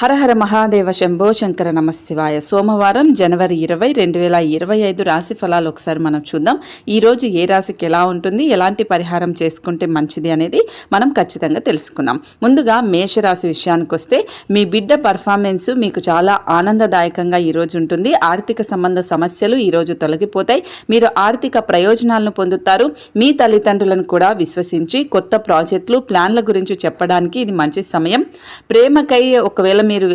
హరహర మహాదేవ శంభో శంకర నమశివాయ. సోమవారం జనవరి ఇరవై రెండు వేల ఇరవై ఐదు రాశి ఫలాలు ఒకసారి మనం చూద్దాం. ఈరోజు ఏ రాశికి ఎలా ఉంటుంది ఎలాంటి పరిహారం చేసుకుంటే మంచిది అనేది మనం ఖచ్చితంగా తెలుసుకుందాం. ముందుగా మేషరాశి విషయానికి వస్తే మీ బిడ్డ పర్ఫార్మెన్స్ మీకు చాలా ఆనందదాయకంగా ఈ రోజు ఉంటుంది. ఆర్థిక సంబంధ సమస్యలు ఈరోజు తొలగిపోతాయి. మీరు ఆర్థిక ప్రయోజనాలను పొందుతారు. మీ తల్లిదండ్రులను కూడా విశ్వసించి కొత్త ప్రాజెక్టులు ప్లాన్ల గురించి చెప్పడానికి ఇది మంచి సమయం. ప్రేమకై ఒకవేళ మీరు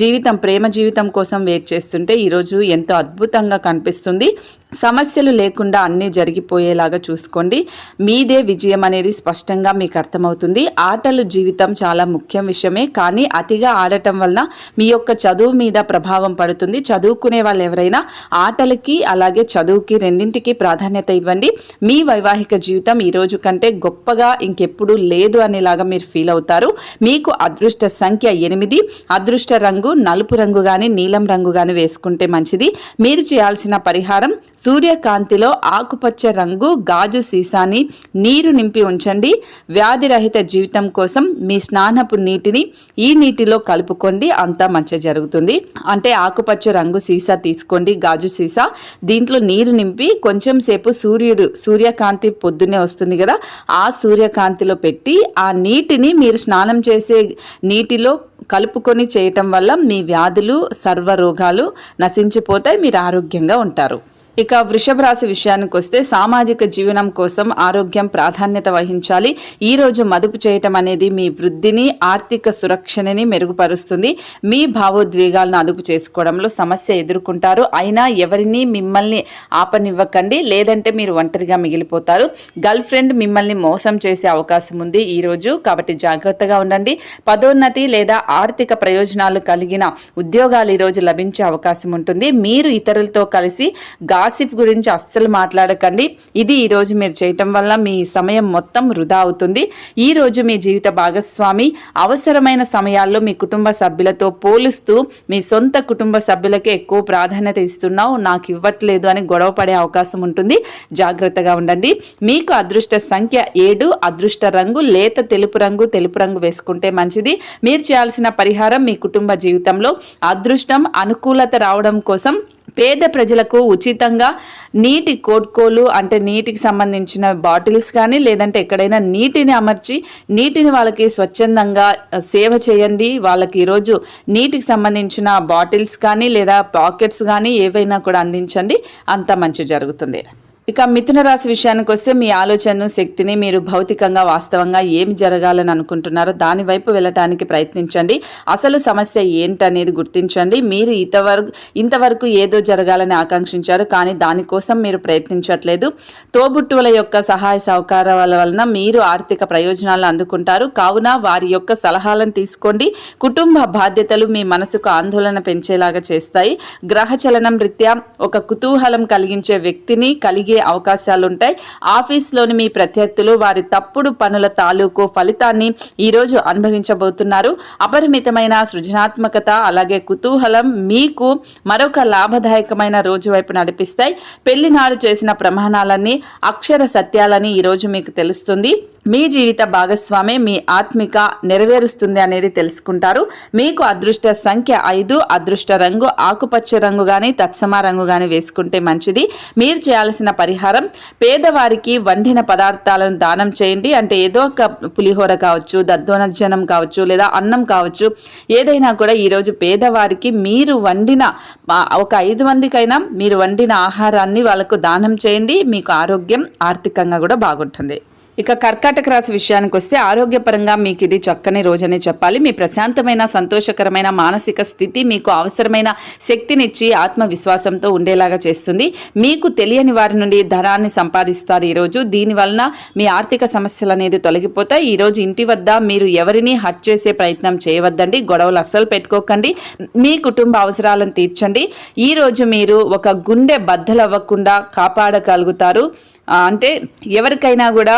జీవితం ప్రేమ జీవితం కోసం వెయిట్ చేస్తుంటే ఈరోజు ఎంతో అద్భుతంగా కనిపిస్తుంది. సమస్యలు లేకుండా అన్నీ జరిగిపోయేలాగా చూసుకోండి. మీదే విజయం అనేది స్పష్టంగా మీకు అర్థమవుతుంది. ఆటలు జీవితం చాలా ముఖ్యం విషయమే. కానీ అతిగా ఆడటం వలన మీ యొక్క చదువు మీద ప్రభావం పడుతుంది. చదువుకునే వాళ్ళు ఎవరైనా ఆటలకి అలాగే చదువుకి రెండింటికి ప్రాధాన్యత ఇవ్వండి. మీ వైవాహిక జీవితం ఈరోజు కంటే గొప్పగా ఇంకెప్పుడు లేదు అనేలాగా మీరు ఫీల్ అవుతారు. మీకు అదృష్ట సంఖ్య ఎనిమిది. అదృష్ట రంగు నలుపు రంగు కానీ నీలం రంగు కానీ వేసుకుంటే మంచిది. మీరు చేయాల్సిన పరిహారం సూర్యకాంతిలో ఆకుపచ్చ రంగు గాజు సీసాని నీరు నింపి ఉంచండి. వ్యాధిరహిత జీవితం కోసం మీ స్నానపు నీటిని ఈ నీటిలో కలుపుకోండి. అంతా మంచి జరుగుతుంది. అంటే ఆకుపచ్చ రంగు సీసా తీసుకోండి. గాజు సీసా. దీంట్లో నీరు నింపి కొంచెం సేపు సూర్యుడు సూర్యకాంతి పొద్దున్నే వస్తుంది కదా ఆ సూర్యకాంతిలో పెట్టి ఆ నీటిని మీరు స్నానం చేసే నీటిలో కలుపుకొని చేయటం వల్ల మీ వ్యాధులు సర్వరోగాలు నశించిపోతాయి. మీరు ఆరోగ్యంగా ఉంటారు. ఇక వృషభ రాశి విషయానికి వస్తే సామాజిక జీవనం కోసం ఆరోగ్యం ప్రాధాన్యత వహించాలి. ఈ రోజు మదుపు చేయటం అనేది మీ వృద్ధిని ఆర్థిక సురక్షణని మెరుగుపరుస్తుంది. మీ భావోద్వేగాలను అదుపు చేసుకోవడంలో సమస్య ఎదుర్కొంటారు. అయినా ఎవరిని మిమ్మల్ని ఆపనివ్వకండి. లేదంటే మీరు ఒంటరిగా మిగిలిపోతారు. గర్ల్ ఫ్రెండ్ మిమ్మల్ని మోసం చేసే అవకాశం ఉంది ఈ రోజు. కాబట్టి జాగ్రత్తగా ఉండండి. పదోన్నతి లేదా ఆర్థిక ప్రయోజనాలు కలిగిన ఉద్యోగాలు ఈరోజు లభించే అవకాశం ఉంటుంది. మీరు ఇతరులతో కలిసి గాసిప్ గురించి అస్సలు మాట్లాడకండి. ఇది ఈరోజు మీరు చేయటం వల్ల మీ సమయం మొత్తం వృధా అవుతుంది. ఈ రోజు మీ జీవిత భాగస్వామి అవసరమైన సమయాల్లో మీ కుటుంబ సభ్యులతో పోలుస్తూ మీ సొంత కుటుంబ సభ్యులకే ఎక్కువ ప్రాధాన్యత ఇస్తున్నావు. నాకు ఇవ్వట్లేదు అని గొడవ పడే అవకాశం ఉంటుంది. జాగ్రత్తగా ఉండండి. మీకు అదృష్ట సంఖ్య ఏడు అదృష్ట రంగు లేత తెలుపు రంగు తెలుపు రంగు వేసుకుంటే మంచిది. మీరు చేయాల్సిన పరిహారం మీ కుటుంబ జీవితంలో అదృష్టం అనుకూలత రావడం కోసం పేద ప్రజలకు ఉచితంగా నీటి కోట్కోలు అంటే నీటికి సంబంధించిన బాటిల్స్ కానీ లేదంటే ఎక్కడైనా నీటిని అమర్చి నీటిని వాళ్ళకి స్వచ్ఛందంగా సేవ చేయండి. వాళ్ళకి ఈరోజు నీటికి సంబంధించిన బాటిల్స్ కానీ లేదా పాకెట్స్ కానీ ఏవైనా కూడా అందించండి. అంత మంచి జరుగుతుంది. ఇక మిథున రాశి విషయానికి వస్తే మీ ఆలోచనను శక్తిని మీరు భౌతికంగా వాస్తవంగా ఏమి జరగాలని అనుకుంటున్నారో దాని వైపు వెళ్ళటానికి ప్రయత్నించండి. అసలు సమస్య ఏంటనేది గుర్తించండి. మీరు ఇంతవరకు ఇంతవరకు ఏదో జరగాలని ఆకాంక్షించారు కానీ దానికోసం మీరు ప్రయత్నించట్లేదు. తోబుట్టువుల యొక్క సహాయ సహకారాల వలన మీరు ఆర్థిక ప్రయోజనాలను అందుకుంటారు. కావున వారి యొక్క సలహాలను తీసుకోండి. కుటుంబ బాధ్యతలు మీ మనసుకు ఆందోళన పెంచేలాగా చేస్తాయి. గ్రహచలనం రీత్యా ఒక కుతూహలం కలిగించే వ్యక్తిని కలిగే అవకాశాలుంటాయి. ఆఫీస్లోని మీ ప్రత్యర్థులు వారి తప్పుడు పనుల తాలూకు ఫలితాన్ని ఈరోజు అనుభవించబోతున్నారు. అపరిమితమైన సృజనాత్మకత అలాగే కుతూహలం మీకు మరొక లాభదాయకమైన రోజు వైపు నడిపిస్తాయి. పెళ్ళినాడు చేసిన ప్రమాణాలన్నీ అక్షర సత్యాలని ఈరోజు మీకు తెలుస్తుంది. మీ జీవిత భాగస్వామి మీ ఆత్మిక నెరవేరుస్తుంది అనేది తెలుసుకుంటారు. మీకు అదృష్ట సంఖ్య ఐదు అదృష్ట రంగు ఆకుపచ్చ రంగు కానీ తత్సమ రంగు కానీ వేసుకుంటే మంచిది. మీరు చేయాల్సిన పరిహారం. పేదవారికి వండిన పదార్థాలను దానం చేయండి. అంటే ఏదో ఒక పులిహోర కావచ్చు దద్దోనజనం కావచ్చు లేదా అన్నం కావచ్చు. ఏదైనా కూడా ఈరోజు పేదవారికి మీరు వండిన ఒక ఐదు మందికైనా మీరు వండిన ఆహారాన్ని వాళ్ళకు దానం చేయండి. మీకు ఆరోగ్యం ఆర్థికంగా కూడా బాగుంటుంది. ఇక కర్కాటక రాశి విషయానికి వస్తే ఆరోగ్యపరంగా మీకు ఇది చక్కని రోజనే చెప్పాలి. మీ ప్రశాంతమైన సంతోషకరమైన మానసిక స్థితి మీకు అవసరమైన శక్తినిచ్చి ఆత్మవిశ్వాసంతో ఉండేలాగా చేస్తుంది. మీకు తెలియని వారి నుండి ధనాన్ని సంపాదిస్తారు ఈరోజు. దీనివలన మీ ఆర్థిక సమస్యలు అనేది తొలగిపోతాయి. ఈరోజు ఇంటి వద్ద మీరు ఎవరిని హట్ చేసే ప్రయత్నం చేయవద్దండి. గొడవలు అస్సలు పెట్టుకోకండి. మీ కుటుంబ అవసరాలను తీర్చండి. ఈరోజు మీరు ఒక గుండె బద్దలవ్వకుండా కాపాడగలుగుతారు. అంటే ఎవరికైనా కూడా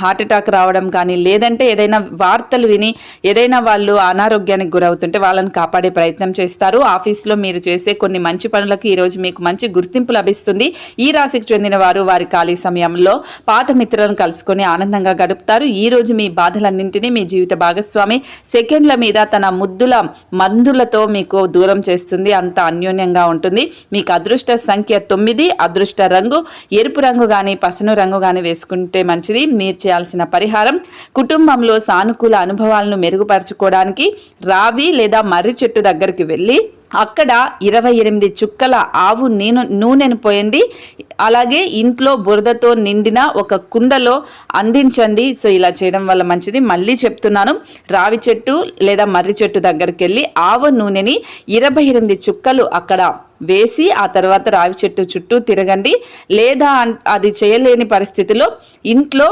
హార్ట్ అటాక్ రావడం కానీ లేదంటే ఏదైనా వార్తలు విని ఏదైనా వాళ్ళు అనారోగ్యానికి గురవుతుంటే వాళ్ళని కాపాడే ప్రయత్నం చేస్తారు. ఆఫీస్లో మీరు చేసే కొన్ని మంచి పనులకు ఈరోజు మీకు మంచి గుర్తింపు లభిస్తుంది. ఈ రాశికి చెందిన వారు వారి ఖాళీ సమయంలో పాత మిత్రులను కలుసుకొని ఆనందంగా గడుపుతారు. ఈ రోజు మీ బాధలన్నింటినీ మీ జీవిత భాగస్వామి సెకండ్ల మీద తన ముద్దుల మందులతో మీకు దూరం చేస్తుంది. అంత అన్యోన్యంగా ఉంటుంది. మీకు అదృష్ట సంఖ్య తొమ్మిది అదృష్ట రంగు ఎరుపు రంగు కానీ పసను రంగు కానీ వేసుకుంటే మంచిది. మీరు చేయాల్సిన పరిహారం కుటుంబంలో సానుకూల అనుభవాలను మెరుగుపరచుకోవడానికి రావి లేదా మర్రి చెట్టు దగ్గరికి వెళ్ళి అక్కడ ఇరవై ఎనిమిది చుక్కల ఆవు నేను నూనెను పోయండి. అలాగే ఇంట్లో బురదతో నిండిన ఒక కుండలో అందించండి. సో ఇలా చేయడం వల్ల మంచిది. మళ్ళీ చెప్తున్నాను. రావి చెట్టు లేదా మర్రి చెట్టు దగ్గరికి వెళ్ళి ఆవు నూనెని ఇరవై ఎనిమిది చుక్కలు అక్కడ వేసి ఆ తర్వాత రావి చెట్టు చుట్టూ తిరగండి. లేదా అది చేయలేని పరిస్థితిలో ఇంట్లో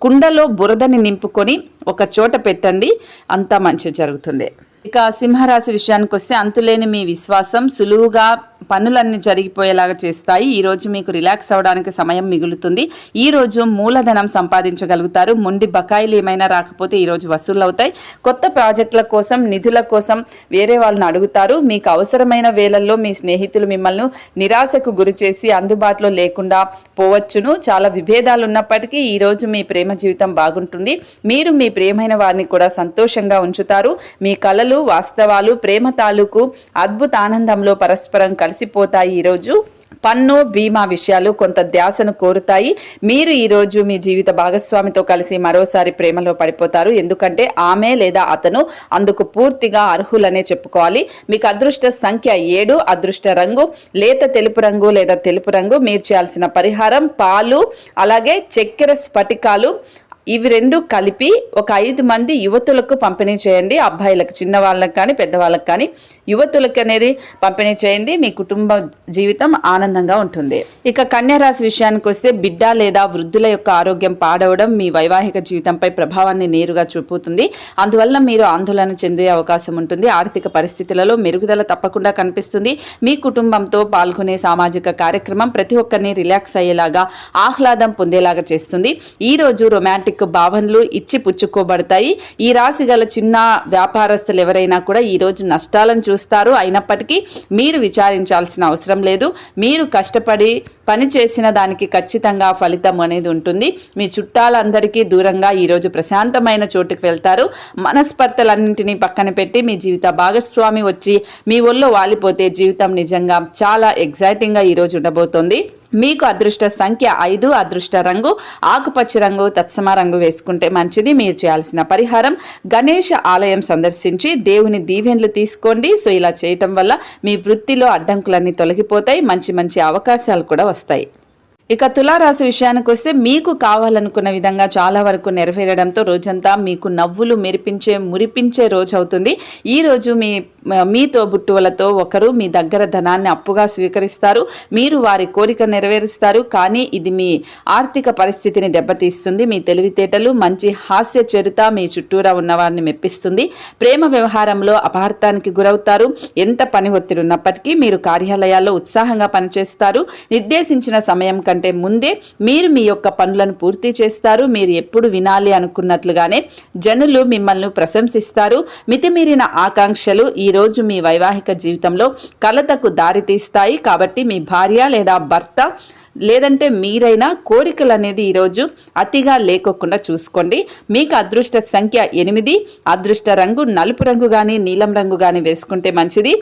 కుండలో బురదని నింపుకొని ఒక చోట పెట్టండి. అంతా మంచి జరుగుతుంది. ఇక సింహరాశి విషయానికి వస్తే అంతులేని మీ విశ్వాసం సులువుగా పనులన్నీ జరిగిపోయేలాగా చేస్తాయి. ఈరోజు మీకు రిలాక్స్ అవ్వడానికి సమయం మిగులుతుంది. ఈరోజు మూలధనం సంపాదించగలుగుతారు. మొండి బకాయిలు ఏమైనా రాకపోతే ఈరోజు వసూలు అవుతాయి కొత్త ప్రాజెక్టుల కోసం నిధుల కోసం వేరే వాళ్ళని అడుగుతారు. మీకు అవసరమైన వేళల్లో మీ స్నేహితులు మిమ్మల్ని నిరాశకు గురి చేసి అందుబాటులో లేకుండా పోవచ్చును. చాలా విభేదాలు ఉన్నప్పటికీ ఈరోజు మీ ప్రేమ జీవితం బాగుంటుంది. మీరు మీ ప్రేమైన వారిని కూడా సంతోషంగా ఉంచుతారు. మీ కళలు వాస్తవాలు ప్రేమ తాలూకు అద్భుత ఆనందంలో పరస్పరం కలిసిపోతాయి ఈరోజు. పన్ను బీమా విషయాలు కొంత ధ్యాసను కోరుతాయి. మీరు ఈరోజు మీ జీవిత భాగస్వామితో కలిసి మరోసారి ప్రేమలో పడిపోతారు. ఎందుకంటే ఆమె లేదా అతను అందుకు పూర్తిగా అర్హులనే చెప్పుకోవాలి. మీకు అదృష్ట సంఖ్య ఏడు అదృష్ట రంగు లేత తెలుపు రంగు లేదా తెలుపు రంగు మీరు చేయాల్సిన పరిహారం పాలు అలాగే చక్కెర స్ఫటికాలు ఇవి రెండు కలిపి ఒక ఐదు మంది యువతులకు పంపిణీ చేయండి. అబ్బాయిలకు చిన్నవాళ్ళకి కానీ పెద్దవాళ్ళకి కానీ యువతులకు అనేది పంపిణీ చేయండి. మీ కుటుంబ జీవితం ఆనందంగా ఉంటుంది. ఇక కన్యారాశి విషయానికి వస్తే బిడ్డ లేదా వృద్ధుల యొక్క ఆరోగ్యం పాడవడం మీ వైవాహిక జీవితంపై ప్రభావాన్ని నేరుగా చూపుతుంది. అందువల్ల మీరు ఆందోళన చెందే అవకాశం ఉంటుంది. ఆర్థిక పరిస్థితులలో మెరుగుదల తప్పకుండా కనిపిస్తుంది. మీ కుటుంబంతో పాల్గొనే సామాజిక కార్యక్రమం ప్రతి ఒక్కరిని రిలాక్స్ అయ్యేలాగా ఆహ్లాదం పొందేలాగా చేస్తుంది. ఈ రోజు ఆర్థిక భావనలు ఇచ్చి పుచ్చుకోబడతాయి ఈ రాశి గల చిన్న వ్యాపారస్తులు ఎవరైనా కూడా ఈరోజు నష్టాలను చూస్తారు. అయినప్పటికీ మీరు విచారించాల్సిన అవసరం లేదు. మీరు కష్టపడి పని చేసిన దానికి ఖచ్చితంగా ఫలితం అనేది ఉంటుంది. మీ చుట్టాలందరికీ దూరంగా ఈరోజు ప్రశాంతమైన చోటుకు వెళ్తారు. మనస్పర్తలన్నింటినీ పక్కన పెట్టి మీ జీవిత భాగస్వామి వచ్చి మీ ఒళ్ళో వాలిపోతే జీవితం నిజంగా చాలా ఎగ్జైటింగ్గా ఈరోజు ఉండబోతోంది. మీకు అదృష్ట సంఖ్య ఐదు అదృష్ట రంగు ఆకుపచ్చ రంగు తత్సమ రంగు వేసుకుంటే మంచిది. మీరు చేయాల్సిన పరిహారం గణేష ఆలయం సందర్శించి దేవుని దీవెన్లు తీసుకోండి. సో ఇలా చేయటం వల్ల మీ వృత్తిలో అడ్డంకులన్నీ తొలగిపోతాయి. మంచి మంచి అవకాశాలు కూడా వస్తాయి. ఇక తులారాశి విషయానికి వస్తే మీకు కావాలనుకున్న విధంగా చాలా వరకు నెరవేరడంతో రోజంతా మీకు నవ్వులు మెరిపించే మురిపించే రోజు అవుతుంది. ఈ రోజు మీ మీతో బుట్టువలతో ఒకరు మీ దగ్గర ధనాన్ని అప్పుగా స్వీకరిస్తారు. మీరు వారి కోరిక నెరవేరుస్తారు. కానీ ఇది మీ ఆర్థిక పరిస్థితిని దెబ్బతీస్తుంది. మీ తెలివితేటలు మంచి హాస్య చరిత మీ చుట్టూరా ఉన్నవారిని మెప్పిస్తుంది. ప్రేమ వ్యవహారంలో అపార్థానికి గురవుతారు. ఎంత పని ఒత్తిడి ఉన్నప్పటికీ మీరు కార్యాలయాల్లో ఉత్సాహంగా పనిచేస్తారు. నిర్దేశించిన సమయం కంటే ముందే మీరు మీ యొక్క పనులను పూర్తి చేస్తారు. మీరు ఎప్పుడు వినాలి అనుకున్నట్లుగానే జనులు మిమ్మల్ని ప్రశంసిస్తారు. మితిమీరిన ఆకాంక్షలు ఈరోజు మీ వైవాహిక జీవితంలో కలతకు దారితీస్తాయి. కాబట్టి మీ భార్య లేదా భర్త లేదంటే మీరైనా కోరికలు అనేది ఈరోజు అతిగా లేకోకుండా చూసుకోండి. మీకు అదృష్ట సంఖ్య ఎనిమిది. అదృష్ట రంగు నలుపు రంగు కానీ నీలం రంగు కానీ వేసుకుంటే మంచిది.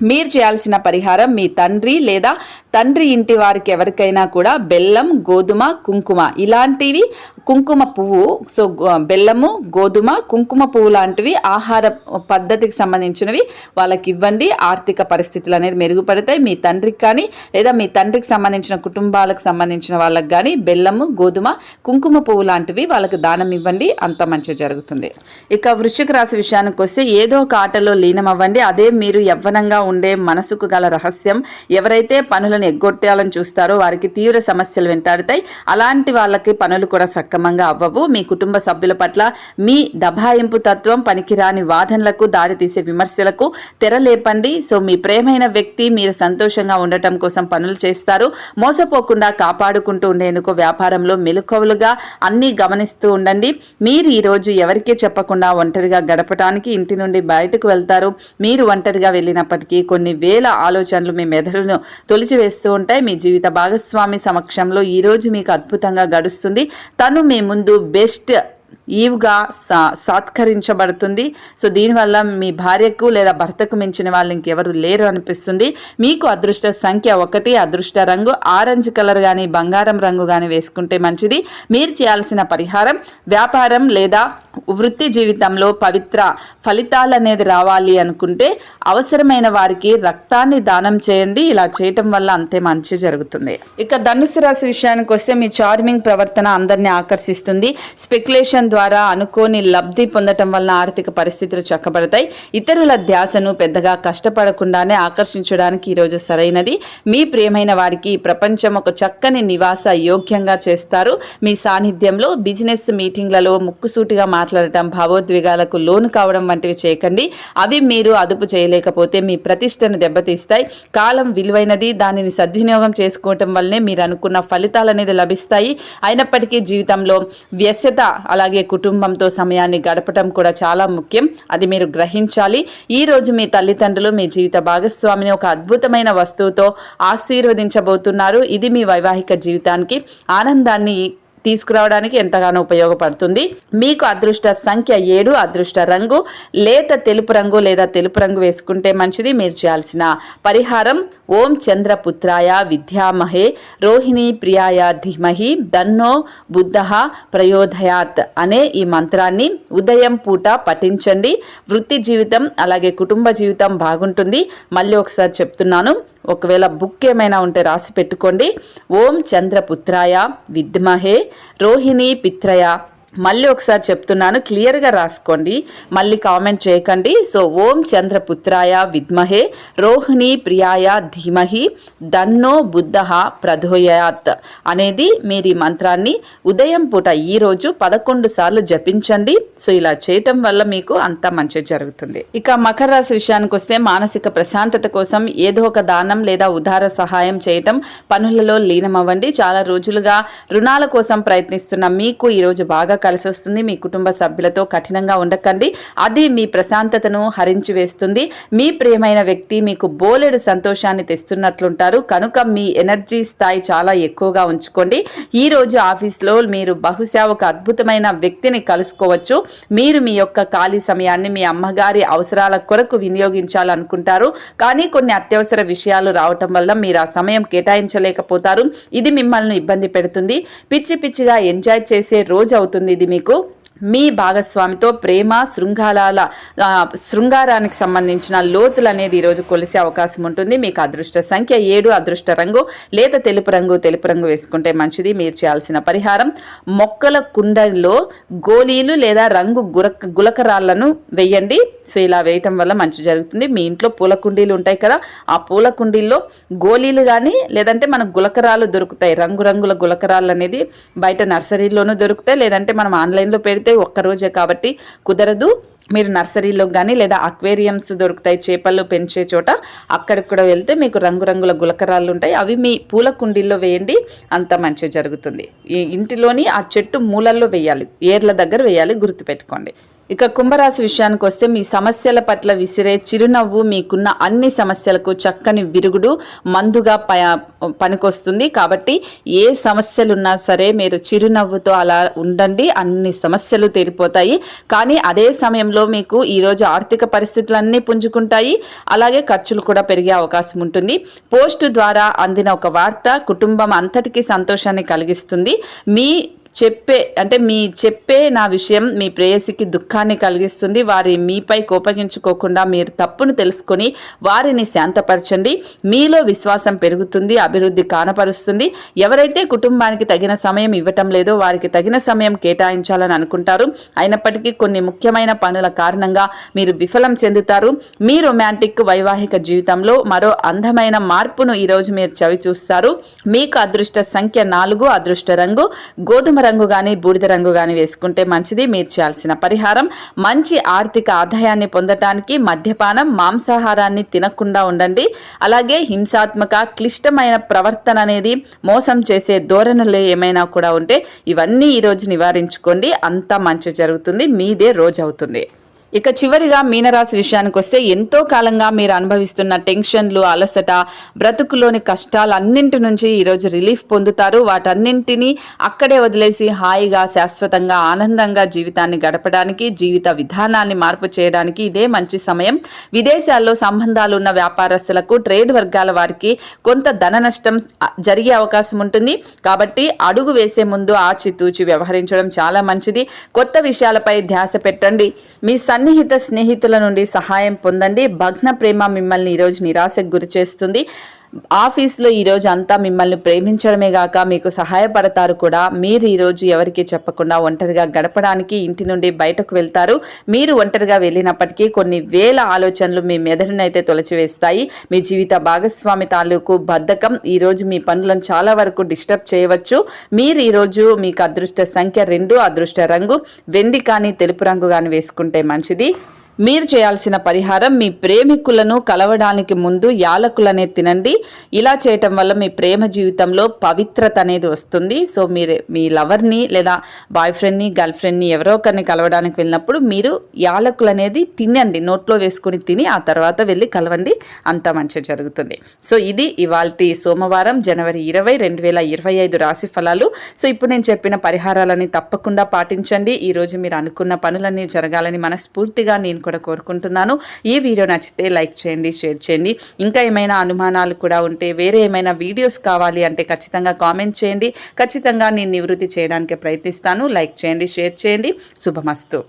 మీరు చేయాల్సిన పరిహారం మీ తండ్రి లేదా తండ్రి ఇంటి వారికి ఎవరికైనా కూడా బెల్లం గోధుమ కుంకుమ ఇలాంటివి కుంకుమ పువ్వు సో బెల్లము గోధుమ కుంకుమ పువ్వు లాంటివి ఆహార పద్ధతికి సంబంధించినవి వాళ్ళకి ఇవ్వండి. ఆర్థిక పరిస్థితులు అనేది మెరుగుపడతాయి. మీ తండ్రికి కానీ లేదా మీ తండ్రికి సంబంధించిన కుటుంబాలకు సంబంధించిన వాళ్ళకి కానీ బెల్లము గోధుమ కుంకుమ పువ్వు లాంటివి వాళ్ళకి దానం ఇవ్వండి. అంత మంచి జరుగుతుంది. ఇక వృశ్చిక రాశి విషయానికి వస్తే ఏదో ఒక ఆటలో లీనం అవ్వండి అదే మీరు యవ్వనంగా ఉండే మనసుకు గల రహస్యం. ఎవరైతే పనులను ఎగ్గొట్టాలని చూస్తారో వారికి తీవ్ర సమస్యలు వెంటాడుతాయి. అలాంటి వాళ్ళకి పనులు కూడా సక్రమంగా అవ్వవు. మీ కుటుంబ సభ్యుల పట్ల మీ దబాయింపు తత్వం పనికిరాని వాదనలకు దారితీసే విమర్శలకు తెరలేపండి. సో మీ ప్రేమైన వ్యక్తి మీరు సంతోషంగా ఉండటం కోసం పనులు చేస్తారు. మోసపోకుండా కాపాడుకుంటూ ఉండేందుకు వ్యాపారంలో మెలకువలుగా అన్నీ గమనిస్తూ ఉండండి. మీరు ఈరోజు ఎవరికీ చెప్పకుండా ఒంటరిగా గడపడానికి ఇంటి నుండి బయటకు వెళ్తారు. మీరు ఒంటరిగా వెళ్ళినప్పటికీ కొన్ని వేల ఆలోచనలు మీ మెదడును తొలిచివేస్తూ ఉంటాయి. మీ జీవిత భాగస్వామి సమక్షంలో ఈరోజు మీకు అద్భుతంగా గడుస్తుంది. తను మీ ముందు బెస్ట్ ఈవ్గా సా సాత్కరించబడుతుంది. సో దీనివల్ల మీ భార్యకు లేదా భర్తకు మించిన వాళ్ళు ఇంకెవరు లేరు అనిపిస్తుంది. మీకు అదృష్ట సంఖ్య ఒకటి అదృష్ట రంగు ఆరెంజ్ కలర్ కానీ బంగారం రంగు కానీ వేసుకుంటే మంచిది. మీరు చేయాల్సిన పరిహారం వ్యాపారం లేదా వృత్తి జీవితంలో పవిత్ర ఫలితాలు అనేది రావాలి అనుకుంటే అవసరమైన వారికి రక్తాన్ని దానం చేయండి. ఇలా చేయటం వల్ల అంతే మంచి జరుగుతుంది. ఇక ధనుసు రాశి విషయానికి వస్తే మీ చార్మింగ్ ప్రవర్తన అందరినీ ఆకర్షిస్తుంది. స్పెక్యులేషన్ ద్వారా అనుకోని లబ్ధి పొందటం వల్ల ఆర్థిక పరిస్థితులు చక్కబడతాయి. ఇతరుల ధ్యాసను పెద్దగా కష్టపడకుండానే ఆకర్షించడానికి ఈరోజు సరైనది. మీ ప్రియమైన వారికి ప్రపంచం ఒక చక్కని నివాస యోగ్యంగా చేస్తారు. మీ సాన్నిధ్యంలో బిజినెస్ మీటింగ్లలో ముక్కుసూటిగా మాట్లాడటం భావోద్వేగాలకు లోను కావడం వంటివి చేయకండి. అవి మీరు అదుపు చేయలేకపోతే మీ ప్రతిష్టను దెబ్బతీస్తాయి. కాలం విలువైనది దానిని సద్వినియోగం చేసుకోవటం వల్లనే మీరు అనుకున్న ఫలితాలు అనేది లభిస్తాయి. అయినప్పటికీ జీవితంలో వ్యస్యత అలాగే కుటుంబంతో సమయాన్ని గడపటం కూడా చాలా ముఖ్యం. అది మీరు గ్రహించాలి. ఈ రోజు మీ తల్లిదండ్రులు మీ జీవిత భాగస్వామిని ఒక అద్భుతమైన వస్తువుతో ఆశీర్వదించబోతున్నారు. ఇది మీ వైవాహిక జీవితానికి ఆనందాన్ని తీసుకురావడానికి ఎంతగానో ఉపయోగపడుతుంది. మీకు అదృష్ట సంఖ్య ఏడు అదృష్ట రంగు లేత తెలుపు రంగు లేదా తెలుపు రంగు వేసుకుంటే మంచిది. మీరు చేయాల్సిన పరిహారం ఓం చంద్రపుత్రాయ విద్యామహే రోహిణి ప్రియాయ ధీమహి దన్నో బుద్ధ ప్రయోధయాత్ అనే ఈ మంత్రాన్ని ఉదయం పూట పఠించండి. వృత్తి జీవితం అలాగే కుటుంబ జీవితం బాగుంటుంది. మళ్ళీ ఒకసారి చెప్తున్నాను. ఒకవేళ బుక్ ఏమైనా ఉంటే రాసి పెట్టుకోండి. ఓం చంద్రపుత్రాయ విద్మహే రోహిణి పిత్రయ మళ్ళీ ఒకసారి చెప్తున్నాను క్లియర్గా రాసుకోండి మళ్ళీ కామెంట్ చేయకండి. సో ఓం చంద్రపుత్రాయ విద్మహే రోహిణి ప్రియాయ ధీమహి దన్నో బుద్ధ ప్రధోయాత్ అనేది మీరు ఈ మంత్రాన్ని ఉదయం పూట ఈరోజు పదకొండు సార్లు జపించండి. సో ఇలా చేయటం వల్ల మీకు అంత మంచి జరుగుతుంది. ఇక మకర రాశి విషయానికి వస్తే మానసిక ప్రశాంతత కోసం ఏదో ఒక దానం లేదా ఉదార సహాయం చేయటం పనులలో లీనమవ్వండి. చాలా రోజులుగా రుణాల కోసం ప్రయత్నిస్తున్న మీకు ఈరోజు బాగా కలిసి వస్తుంది. మీ కుటుంబ సభ్యులతో కఠినంగా ఉండకండి. అది మీ ప్రశాంతతను హరించి వేస్తుంది. మీ ప్రియమైన వ్యక్తి మీకు బోలెడు సంతోషాన్ని తెస్తున్నట్లుంటారు. కనుక మీ ఎనర్జీ స్థాయి చాలా ఎక్కువగా ఉంచుకోండి. ఈ రోజు ఆఫీస్లో మీరు బహుశా ఒక అద్భుతమైన వ్యక్తిని కలుసుకోవచ్చు. మీరు మీ యొక్క ఖాళీ సమయాన్ని మీ అమ్మగారి అవసరాల కొరకు వినియోగించాలనుకుంటారు. కానీ కొన్ని అత్యవసర విషయాలు రావటం వల్ల మీరు ఆ సమయం కేటాయించలేకపోతారు. ఇది మిమ్మల్ని ఇబ్బంది పెడుతుంది. పిచ్చి పిచ్చిగా ఎంజాయ్ చేసే రోజు అవుతుంది. ఇది మీకు మీ భాగస్వామితో ప్రేమ శృంగారాల శృంగారానికి సంబంధించిన లోతులు అనేది ఈరోజు కొలిసే అవకాశం ఉంటుంది. మీకు అదృష్ట సంఖ్య ఏడు అదృష్ట రంగు లేత తెలుపు రంగు తెలుపు రంగు వేసుకుంటే మంచిది. మీరు చేయాల్సిన పరిహారం మొక్కల కుండలో గోళీలు లేదా రంగు గురక గులకరాళ్ళను వేయండి. సో ఇలా వేయటం వల్ల మంచి జరుగుతుంది. మీ ఇంట్లో పూల కుండీలు ఉంటాయి కదా ఆ పూల కుండీల్లో గోళీలు కానీ లేదంటే మనకు గులకరాలు దొరుకుతాయి. రంగురంగుల గులకరాలు అనేది బయట నర్సరీలోనూ దొరుకుతాయి. లేదంటే మనం ఆన్లైన్లో పెడితే ఒక్కరోజే కాబట్టి కుదరదు. మీరు నర్సరీలో కానీ లేదా అక్వేరియమ్స్ దొరుకుతాయి చేపలు పెంచే చోట అక్కడికి కూడా వెళ్తే మీకు రంగురంగుల గులకరాలు ఉంటాయి. అవి మీ పూల కుండీల్లో వేయండి అంత మంచి జరుగుతుంది. ఈ ఇంటిలోని ఆ చెట్టు మూలల్లో వేయాలి ఏర్ల దగ్గర వేయాలి గుర్తుపెట్టుకోండి. ఇక కుంభరాశి విషయానికి వస్తే మీ సమస్యల పట్ల విసిరే చిరునవ్వు మీకున్న అన్ని సమస్యలకు చక్కని విరుగుడు మందుగా ప పనికొస్తుంది. కాబట్టి ఏ సమస్యలున్నా సరే మీరు చిరునవ్వుతో అలా ఉండండి. అన్ని సమస్యలు తీరిపోతాయి. కానీ అదే సమయంలో మీకు ఈరోజు ఆర్థిక పరిస్థితులన్నీ పుంజుకుంటాయి. అలాగే ఖర్చులు కూడా పెరిగే అవకాశం ఉంటుంది. పోస్టు ద్వారా అందిన ఒక వార్త కుటుంబం అంతటికీ సంతోషాన్ని కలిగిస్తుంది. మీ చెప్పే అంటే మీ చెప్పే నా విషయం మీ ప్రేయసికి దుఃఖాన్ని కలిగిస్తుంది. వారి మీపై కోపగించుకోకుండా మీరు తప్పును తెలుసుకొని వారిని శాంతపరచండి. మీలో విశ్వాసం పెరుగుతుంది అభివృద్ధి కానపరుస్తుంది. ఎవరైతే కుటుంబానికి తగిన సమయం ఇవ్వటం లేదో వారికి తగిన సమయం కేటాయించాలని అనుకుంటారు. అయినప్పటికీ కొన్ని ముఖ్యమైన పనుల కారణంగా మీరు విఫలం చెందుతారు. మీ రొమాంటిక్ వైవాహిక జీవితంలో మరో అందమైన మార్పును ఈరోజు మీరు చవి చూస్తారు మీకు అదృష్ట సంఖ్య నాలుగు అదృష్ట రంగు గోధుమ రంగు కానీ బూడిద రంగు కానీ వేసుకుంటే మంచిది. మీరు చేయాల్సిన పరిహారం మంచి ఆర్థిక ఆదాయాన్ని పొందటానికి మద్యపానం మాంసాహారాన్ని తినకుండా ఉండండి. అలాగే హింసాత్మక క్లిష్టమైన ప్రవర్తన అనేది మోసం చేసే ధోరణులు ఏమైనా కూడా ఉంటే ఇవన్నీ ఈరోజు నివారించుకోండి. అంతా మంచి జరుగుతుంది. మీదే రోజు అవుతుంది ఇక చివరిగా మీనరాశి విషయానికి వస్తే ఎంతో కాలంగా మీరు అనుభవిస్తున్న టెన్షన్లు అలసట బ్రతుకులోని కష్టాలు అన్నింటి నుంచి ఈరోజు రిలీఫ్ పొందుతారు. వాటన్నింటినీ అక్కడే వదిలేసి హాయిగా శాశ్వతంగా ఆనందంగా జీవితాన్ని గడపడానికి జీవిత విధానాన్ని మార్పు చేయడానికి ఇదే మంచి సమయం. విదేశాల్లో సంబంధాలు ఉన్న వ్యాపారస్తులకు ట్రేడ్ వర్గాల వారికి కొంత ధన నష్టం జరిగే అవకాశం ఉంటుంది. కాబట్టి అడుగు వేసే ముందు ఆచితూచి వ్యవహరించడం చాలా మంచిది. కొత్త విషయాలపై ధ్యాస పెట్టండి. మీ సన్నిహిత స్నేహితుల నుండి సహాయం పొందండి. భగ్న ప్రేమ మిమ్మల్ని ఈరోజు నిరాశకు గురి చేస్తుంది ఆఫీస్లో ఈరోజు అంతా మిమ్మల్ని ప్రేమించడమే గాక మీకు సహాయపడతారు కూడా. మీరు ఈరోజు ఎవరికి చెప్పకుండా ఒంటరిగా గడపడానికి ఇంటి నుండి బయటకు వెళ్తారు. మీరు ఒంటరిగా వెళ్ళినప్పటికీ కొన్ని వేల ఆలోచనలు మీ మెదడునైతే తొలచివేస్తాయి. మీ జీవిత భాగస్వామి తాలూకు బద్ధకం ఈరోజు మీ పనులను చాలా వరకు డిస్టర్బ్ చేయవచ్చు. మీరు ఈరోజు మీకు అదృష్ట సంఖ్య రెండు అదృష్ట రంగు వెండి కానీ తెలుపు రంగు కానీ వేసుకుంటే మంచిది. మీరు చేయాల్సిన పరిహారం మీ ప్రేమికులను కలవడానికి ముందు యాలకులనే తినండి. ఇలా చేయటం వల్ల మీ ప్రేమ జీవితంలో పవిత్రత అనేది వస్తుంది. సో మీరు మీ లవర్ని లేదా బాయ్ ఫ్రెండ్ని గర్ల్ ఫ్రెండ్ని ఎవరో ఒకరిని కలవడానికి వెళ్ళినప్పుడు మీరు యాలకులు అనేది తినండి. నోట్లో వేసుకుని తిని ఆ తర్వాత వెళ్ళి కలవండి. అంత మంచి జరుగుతుంది. సో ఇది ఇవాళ సోమవారం జనవరి ఇరవై రెండు వేల ఇరవై ఐదు రాశి ఫలాలు. సో ఇప్పుడు నేను చెప్పిన పరిహారాలని తప్పకుండా పాటించండి. ఈరోజు మీరు అనుకున్న పనులన్నీ జరగాలని మనస్ఫూర్తిగా నేను కూడా కోరుకుంటున్నాను. ఈ వీడియో నచ్చితే లైక్ చేయండి షేర్ చేయండి. ఇంకా ఏమైనా అనుమానాలు కూడా ఉంటే వేరే ఏమైనా వీడియోస్ కావాలి అంటే ఖచ్చితంగా కామెంట్ చేయండి. ఖచ్చితంగా నేను నివృత్తి చేయడానికి ప్రయత్నిస్తాను. లైక్ చేయండి షేర్ చేయండి. శుభమస్తు.